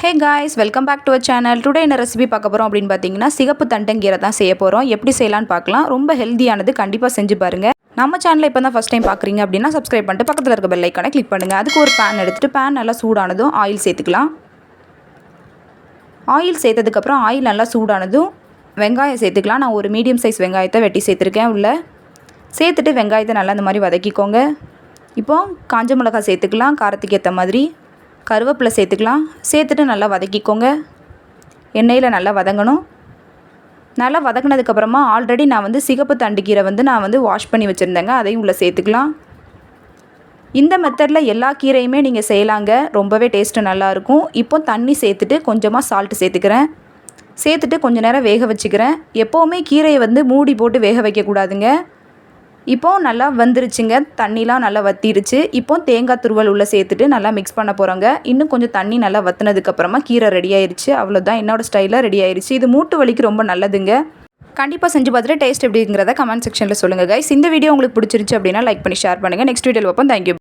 Hey guys welcome back to a channel today என்ன recipe பார்க்க போகிறோம் அப்படின்னு பார்த்தீங்கன்னா சிகப்பு தண்டங்கீரை தான் செய்ய போகிறோம் எப்படி செய்யலாம்னு பார்க்கலாம். ரொம்ப ஹெல்த்தியானது கண்டிப்பாக செஞ்சு பாருங்கள் நம்ம சேனலில் இப்போ தான் ஃபஸ்ட் டைம் பார்க்குறீங்க அப்படின்னா சப்ஸ்கிரைப் பண்ணிட்டு பக்கத்தில் இருக்க பெல் ஐக்கானை கிளிக் பண்ணுங்கள் அதுக்கு ஒரு பேன் எடுத்துகிட்டு பேன் நல்லா சூடானதும் ஆயில் சேர்த்துக்கலாம். ஆயில் சேர்த்ததுக்கப்புறம் ஆயில் நல்லா சூடானதும் வெங்காயம் சேர்த்துக்கலாம். நான் ஒரு மீடியம் சைஸ் வெங்காயத்தை வெட்டி சேர்த்துருக்கேன் உள்ள. சேர்த்துட்டு வெங்காயத்தை நல்லா இந்த மாதிரி வதக்கிக்கோங்க. இப்போது காஞ்ச மிளகாய் சேர்த்துக்கலாம். காரத்துக்கு ஏற்ற மாதிரி கருவேப்பிலை சேர்த்துக்கலாம். சேர்த்துட்டு நல்லா வதக்கிக்கோங்க. எண்ணெயில் நல்லா வதங்கணும். நல்லா வதக்கினதுக்கப்புறமா ஆல்ரெடி நான் வந்து சிகப்பு தண்டுக்கீரை வந்து நான் வந்து வாஷ் பண்ணி வச்சுருந்தேங்க. அதையும் உள்ளே சேர்த்துக்கலாம். இந்த மெத்தடில் எல்லா கீரையுமே நீங்கள் செய்யலாங்க. ரொம்பவே டேஸ்ட்டு நல்லாயிருக்கும் இப்போ தண்ணி சேர்த்துட்டு கொஞ்சமாக சால்ட்டு சேர்த்துக்கிறேன். சேர்த்துட்டு கொஞ்சம் நேரம் வேக வச்சுக்கிறேன். எப்போவுமே கீரையை வந்து மூடி போட்டு வேக வைக்கக்கூடாதுங்க. இப்போது நல்லா வந்துருச்சுங்க. தண்ணிலாம் நல்லா வத்திருச்சு. இப்போ தேங்காய் துருவல் உள்ளே சேர்த்துட்டு நல்லா மிக்ஸ் பண்ண போகிறோங்க இன்னும் கொஞ்சம் தண்ணி நல்லா வத்தினதுக்கப்புறமா கீரை ரெடி ஆயிடுச்சு அவ்வளோதான் என்னோடய ஸ்டைலில் ரெடி ஆயிடுச்சு இது மூட்டு வலிக்கு ரொம்ப நல்லதுங்க. கண்டிப்பாக செஞ்சு பார்த்துட்டு டேஸ்ட் எப்படிங்கிறத கமெண்ட் செக்ஷனில் சொல்லுங்கள் கைஸ் இந்த வீடியோ உங்களுக்கு பிடிச்சிருச்சு அப்படின்னா லைக் பண்ணி ஷேர் பண்ணுங்கள் நெக்ஸ்ட் வீடியோ வைப்போம் தேங்க்யூ